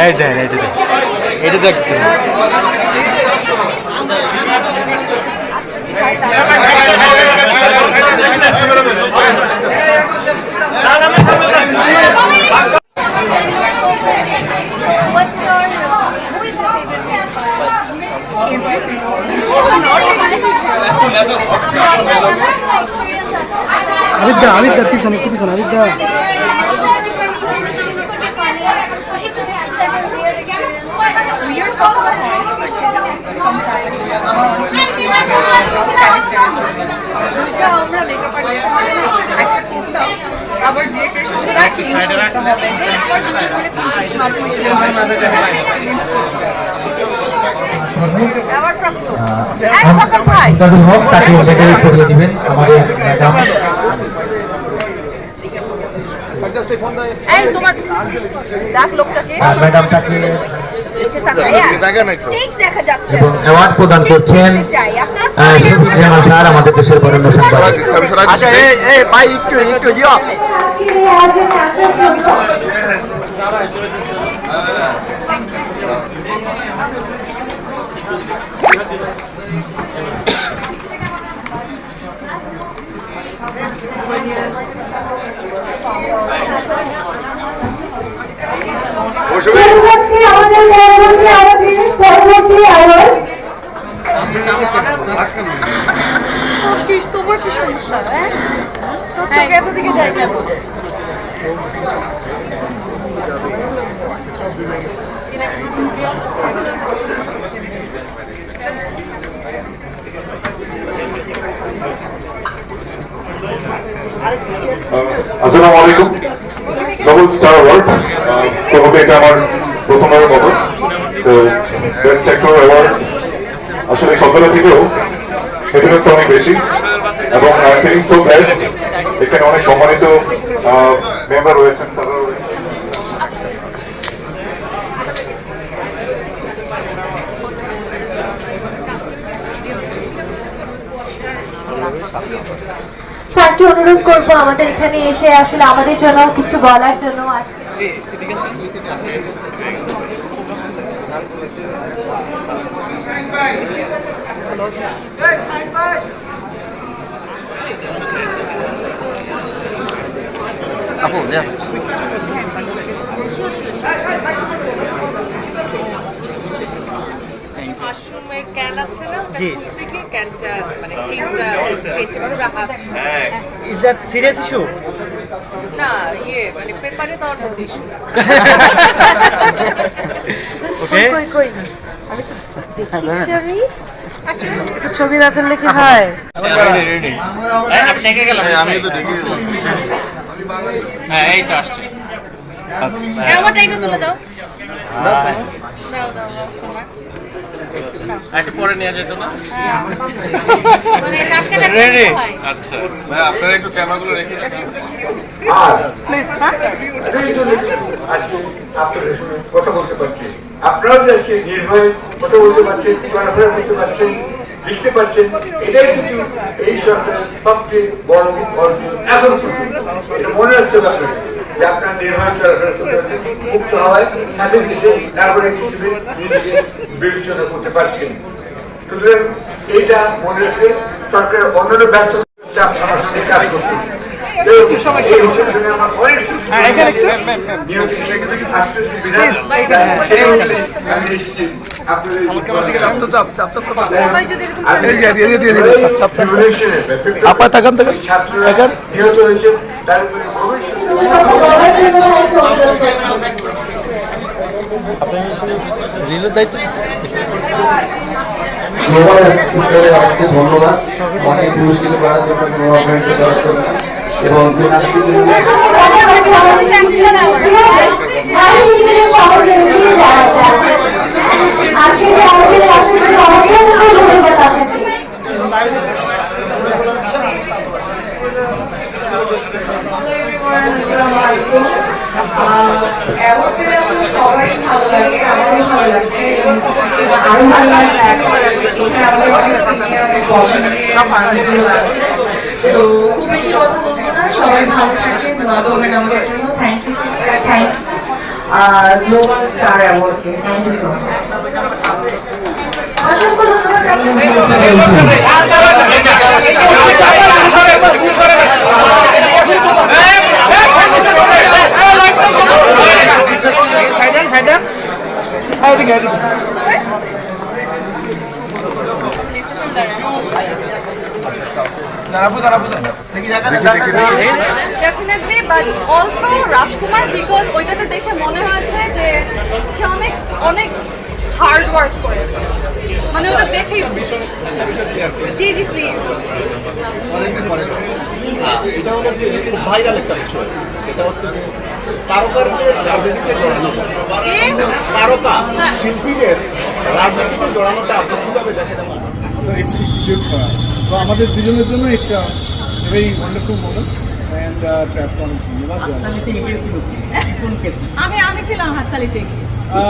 এই দেন এই দেন এটা দেখতে আবিদ্যা আবিদ্যা পিছনে একটু পিছনে আবিদ্যা আমার মেকআপ আর্টিস্ট একটা করতাম আবার ডিরেক্টরের চেঞ্জ করতে হবে দুজন মিলে মাধ্যমে চেঞ্জ প্রাপ্ত এক সকাল ভাই। ইমদাদুল হক তাকে সেটা করিয়ে দিবেন আমাদের ম্যাডাম এই তোমার ডাক লোকটাকে। আর অ্যাওয়ার্ড প্রদান করছেন শফিক জামান স্যার আমাদের দেশের বরেণ্য সাংবাদিক এই এই ভাই একটু একটু হচ্ছে আমাদের পরবর্তী আলোচনা পরবর্তী সমস্যা হ্যাঁ। আসসালামু আলাইকুম। ডবল স্টার তো এটা আমার তো বেস্ট অ্যাক্টর অ্যাওয়ার্ড আসলে সবগুলো থেকেও হ্যাপিনেস অনেক বেশি এবং ফিলিং সো বেস্ট এখানে অনেক সম্মানিত মেম্বার রয়েছেন স্যারকে অনুরোধ করব আমাদের এখানে এসে, আসলে আমাদের জন্য কিছু বলার জন্য আজকে আপু জাস্ট মাশরুমের ক্যান আছে না? ওটা খুলতে ক্যানটা মানে টিনটা কেটে পুরো হাত ইজ দ্যাট সিরিয়াস ইস্যু না ইয়ে মানে পেপারে দেওয়ার মতো ইস্যু ওকে কই কই আমি তো দেখি ছবি না তুললে কি হয়? একটু তুলে দাও। দাও দাও দাও দাও। একটু পরে নিয়ে যেত না? রেডি আচ্ছা। ভাই আপনারা একটু ক্যামেরাগুলো রেখে দেন আর এই আজকে আপনাদের কথা বলতে পারছি। আপনারাও যে আজকে নির্ভয়ে কথা বলতে পারছেন চলাফেরা করতে পারছেন, লিখতে পারছেন, এটাই কিন্তু এই সরকারের সবচেয়ে বড় অর্জন এখন এটা মনে রাখতে আপনাদের, যে আপনারা নির্ভয় চলাফেরা করতে পারছেন, মুক্ত হওয়ায় স্বাধীন দেশে নাগরিক হিসেবে নিজেকে বিবেচনা করতে পারছেন। সুতরাং এইটা মনে রাখতে সরকারের অন্যান্য ব্যর্থতা চাপ আমার সাথে কাজ করতে এই হোটেলের জন্য আমার অনেক সুস্থ নিয়মিত আসতে বিধান সেই হোটেলে আমি এসেছি আপনাদের আপা তাকান তাকান ধন্যবাদ অনেক পুরস্কৃত করার জন্য এবং সবারই ভালো লাগে আমারও ভালো লাগছে আরও ভালো লাগছে এটা আমাদের অনেক সিনিয়র পছন্দ মানুষগুলো আছে। সো খুব বেশি কথা বলব না সবাই ভালো থাকেন দোয়া করবেন আমাদের জন্য thank you thank global star অ্যাওয়ার্ডকে thank you so much ধন্যবাদ definitely but also Rajkumar because ওইটাতে দেখে মনে হয়েছে যে সে অনেক অনেক হার্ড ওয়ার্ক করেছে। মানে ওটা দেখেই জি জি প্লিজ এটা হলো যে ভাইরাল একটা বিষয়। সেটা হচ্ছে তারকাদের রাজনীতিতে জড়ানো। তারকা হ্যাঁ। শিল্পীদের রাজনীতিতে জড়ানোটা আপনি কীভাবে দেখেন. তো আমাদের দুজনের জন্য it's very wonderful moment and trap অনেক ধন্যবাদ আমি আমি ছিলাম হাততালিতে আহ,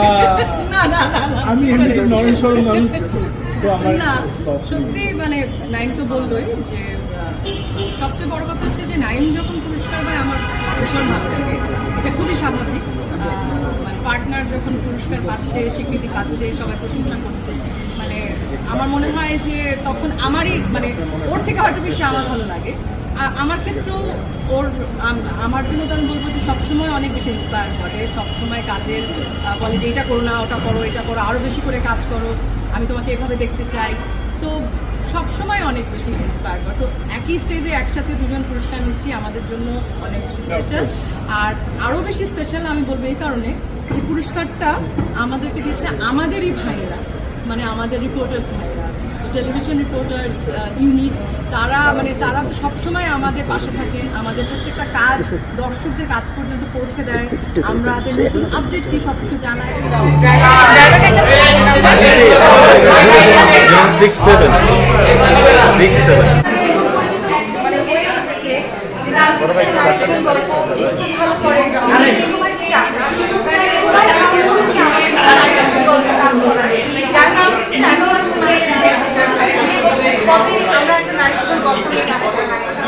না না না না। আমি এমনিতে মানুষ তো আমার সত্যি মানে নাইম তো বললোই যে সবচেয়ে বড় কথা হচ্ছে যে নাইম যখন পুরস্কার পায় আমার ভীষণ ভালো লাগে। এটা খুবই স্বাভাবিক। পার্টনার যখন পুরস্কার পাচ্ছে স্বীকৃতি পাচ্ছে সবাই প্রশংসা করছে মানে আমার মনে হয় যে তখন আমারই মানে ওর থেকে হয়তো বেশি আমার ভালো লাগে। আমার ক্ষেত্রেও ওর আমার জন্য তো আমি বলব যে সবসময় অনেক বেশি ইন্সপায়ার করে সবসময় কাজের বলে যে এটা করো না ওটা করো এটা করো আরও বেশি করে কাজ করো আমি তোমাকে এভাবে দেখতে চাই। সো সবসময় অনেক বেশি ইন্সপায়ার করে। তো একই স্টেজে একসাথে দুজন পুরস্কার নিচ্ছি আমাদের জন্য অনেক বেশি স্পেশাল আর আরও বেশি স্পেশাল আমি বলব এই কারণে এই পুরস্কারটা আমাদেরকে দিয়েছে আমাদেরই ভাইয়েরা মানে আমাদের রিপোর্টার্স ভাইয়েরা টেলিভিশন রিপোর্টার্স ইউনিট তারা মানে তারা তো সবসময় আমাদের পাশে থাকেন আমাদের প্রত্যেকটা কাজ দর্শকদের কাজ পর্যন্ত পৌঁছে দেয় আমরা তাদের নতুন আপডেট কি সব কিছু জানাই মানে হয়ে উঠেছে যে গল্প খুব ভালো করে আসা। কারণ সাহস করেছে আমাকে নিয়ে কাজ করার যার কারণে কিন্তু এখন আসলে মানুষ দেখছে দুই বছরের পথে আমরা একটা নারীর গল্প নিয়ে কাজ করি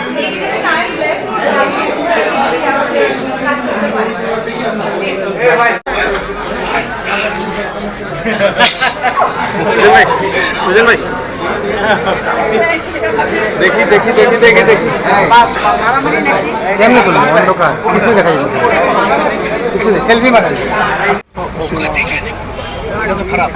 সেদিকে থেকে আই এম ব্লেসড যে আমি আসলে কাজ করতে পারি। ভাই বুঝলেন ভাই? দেখি দেখি দেখি দেখি দেখি। কেমনে তুলি অন্ধকার। কিছু দেখা इसलिए सेल्फी बना तो खराब